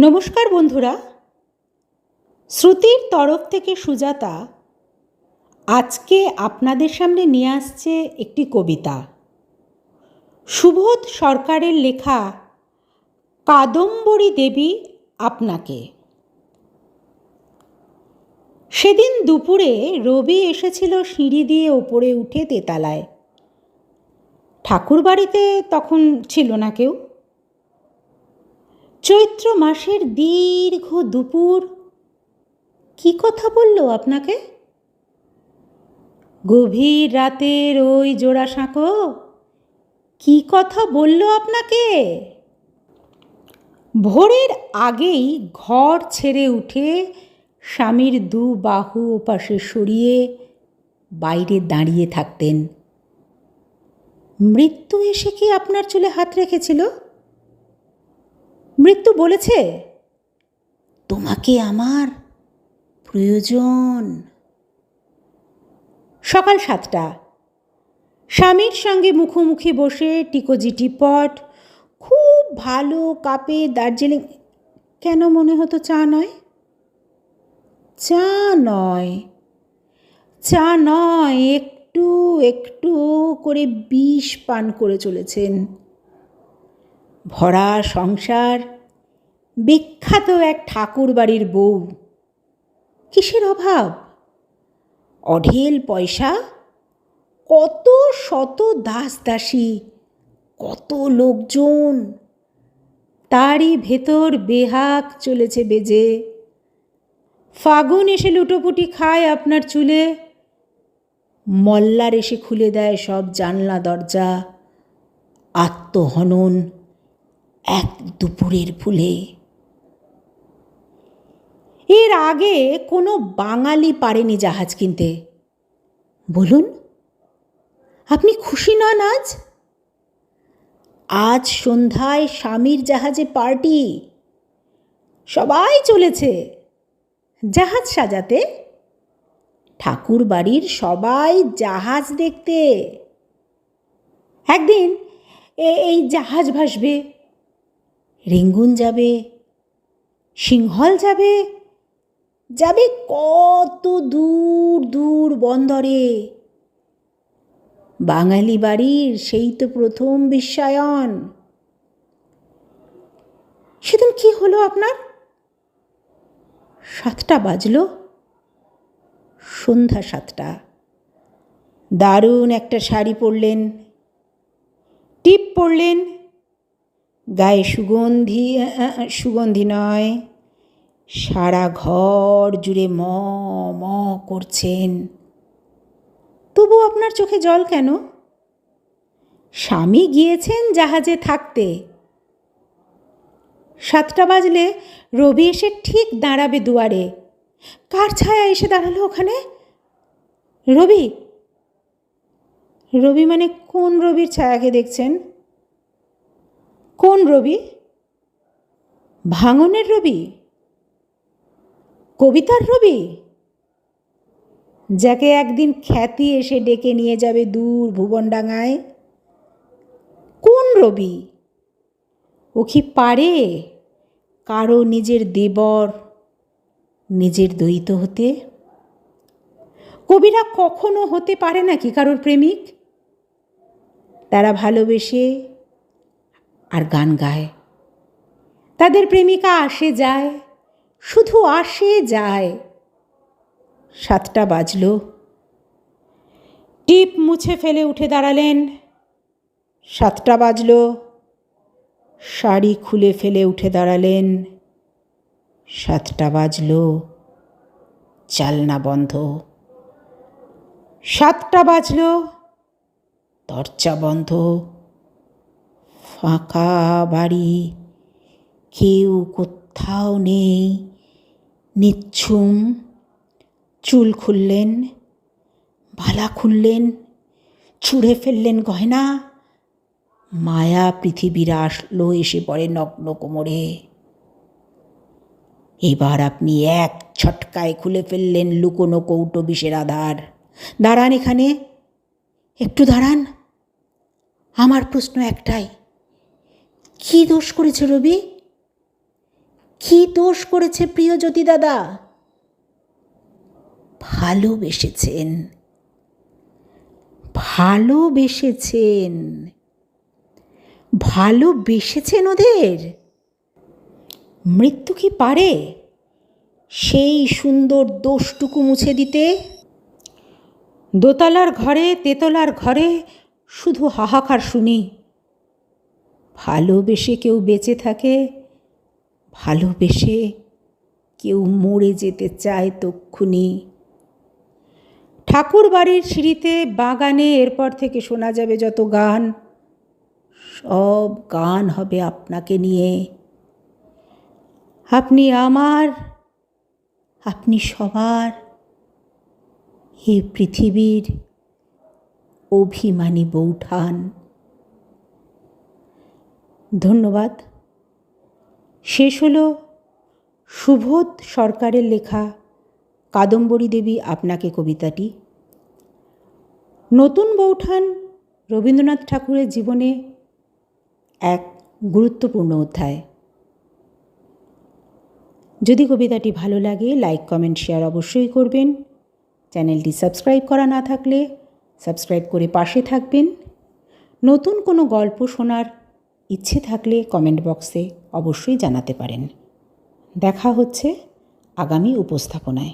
নমস্কার বন্ধুরা। শ্রুতির তরফ থেকে সুজাতা আজকে আপনাদের সামনে নিয়ে আসছে একটি কবিতা। সুবোধ সরকারের লেখা, কাদম্বরী দেবী আপনাকে। সেদিন দুপুরে রবি এসেছিল সিঁড়ি দিয়ে ওপরে উঠে তেতালায়। ঠাকুর বাড়িতে তখন ছিল না কেউ। চৈত্র মাসের দীর্ঘ দুপুর। কি কথা বলল আপনাকে? গভীর রাতের ওই জোড়া সাঁকো। কি কথা বলল আপনাকে? ভোরের আগেই ঘর ছেড়ে উঠে স্বামীর দু বাহু ওপাশে সরিয়ে বাইরে দাঁড়িয়ে থাকতেন। মৃত্যু এসে কি আপনার চুলে হাত রেখেছিল? মৃত্যু বলেছে। তোমাকে আমার প্রয়োজন। সকাল সাতটা। স্বামীর সঙ্গে মুখোমুখি বসে টিকোজি টিপট খুব ভালো কাপে দার্জিলিং, কেন মনে হতো চা নয়? চা নয়। চা নয়, একটু একটু করে বিষ পান করে চলেছেন। ভরা সংসার, বিখ্যাত এক ঠাকুর বাড়ির বউ। কিসের অভাব? অঢেল পয়সা? কত শত দাস দাসী কত লোকজন? তারই ভেতর বেহাক চলেছে বেজে। ফাগুন এসে লুটোপুটি খায় আপনার চুলে। মল্লার এসে খুলে দেয় সব জানলা দরজা। আত্মহনন এক দুপুরের ফুলে। এর আগে কোনো বাঙালি পারেনি জাহাজ কিনতে। বলুন, আপনি খুশি নন আজ? আজ সন্ধ্যায় স্বামীর জাহাজে পার্টি। সবাই চলেছে। জাহাজ সাজাতে। ঠাকুর বাড়ির সবাই জাহাজ দেখতে। একদিন এই জাহাজ ভাসবে। রেঙ্গুন যাবে, সিংহল যাবে যাবে কত দূর দূর বন্দরে। বাঙালি বাড়ির সেই তো প্রথম বিশ্বায়ন। সেদিন কি হলো আপনার? সাতটা বাজলো, সন্ধ্যা সাতটা। দারুণ একটা শাড়ি পরলেন, টিপ পরলেন গায়ে সুগন্ধি সুগন্ধি নয়, সারা ঘর জুড়ে ম ম করছেন। তবু আপনার চোখে জল কেন? স্বামী গিয়েছেন জাহাজে থাকতে। সাতটা বাজলে রবি এসে ঠিক দাঁড়াবে দুয়ারে। কার ছায়া এসে দাঁড়াল ওখানে? রবি? রবি মানে কোন রবির ছায়াকে দেখছেন? কোন রবি? ভাঙনের রবি? কবিতার রবি? যাকে একদিন খ্যাতি এসে ডেকে নিয়ে যাবে দূর ভুবনডাঙায় কোন রবি? ও কি পারে? কারও নিজের দেবর, নিজের দ্বৈত হতে? কবিরা কখনো হতে পারে নাকি কারোর প্রেমিক? তারা ভালোবেসে আর গান গায়। তাদের প্রেমিকা আসে যায়, শুধু আসে যায়। সাতটা বাজল। টিপ মুছে ফেলে উঠে দাঁড়ালেন। সাতটা বাজল। শাড়ি খুলে ফেলে উঠে দাঁড়ালেন। সাতটা বাজল। চালনা বন্ধ। সাতটা বাজল। দরজা বন্ধ। ফাঁকা বাড়ি। কেউ কোথাও নেই। নিচ্ছুম। চুল খুললেন। ভালা খুললেন। ছুঁড়ে ফেললেন গয়না। মায়া পৃথিবীর আসলো, এসে পড়ে নগ্ন কোমরে। এবার আপনি এক ছটকায় খুলে ফেললেন লুকোনো কৌটো বিষের আধার। দাঁড়ান এখানে। একটু দাঁড়ান। আমার প্রশ্ন একটাই। কি দোষ করেছে রবি? কি দোষ করেছে প্রিয় জ্যোতি দাদা? ভালোবেসেছেন। ভালোবেসেছেন। ভালোবেসেছেন ওদের? মৃত্যু কি পারে? সেই সুন্দর দোষটুকু মুছে দিতে? দোতলার ঘরে, তেতলার ঘরে শুধু হাহাকার শুনি। ভালোবেসে কেউ বেঁচে থাকে, ভালোবেসে কেউ মরে যেতে চায় তক্ষুনি। ঠাকুর বাড়ির সিঁড়িতে, বাগানে, এরপর থেকে শোনা যাবে যত গান, সব গান হবে আপনাকে নিয়ে। আপনি আমার, আপনি সবার হে পৃথিবীর অভিমানী বৌঠান। ধন্যবাদ। শেষ হলো সুবোধ সরকারের লেখা কাদম্বরী দেবী আপনাকে কবিতাটি। নতুন বৌঠান রবীন্দ্রনাথ ঠাকুরের জীবনে এক গুরুত্বপূর্ণ অধ্যায়। যদি কবিতাটি ভালো লাগে, লাইক, কমেন্ট, শেয়ার অবশ্যই করবেন। চ্যানেলটি সাবস্ক্রাইব করা না থাকলে সাবস্ক্রাইব করে পাশে থাকবেন। নতুন কোনো গল্প শোনার ইচ্ছে থাকলে কমেন্ট বক্সে অবশ্যই জানাতে পারেন। দেখা হচ্ছে আগামী উপস্থাপনায়।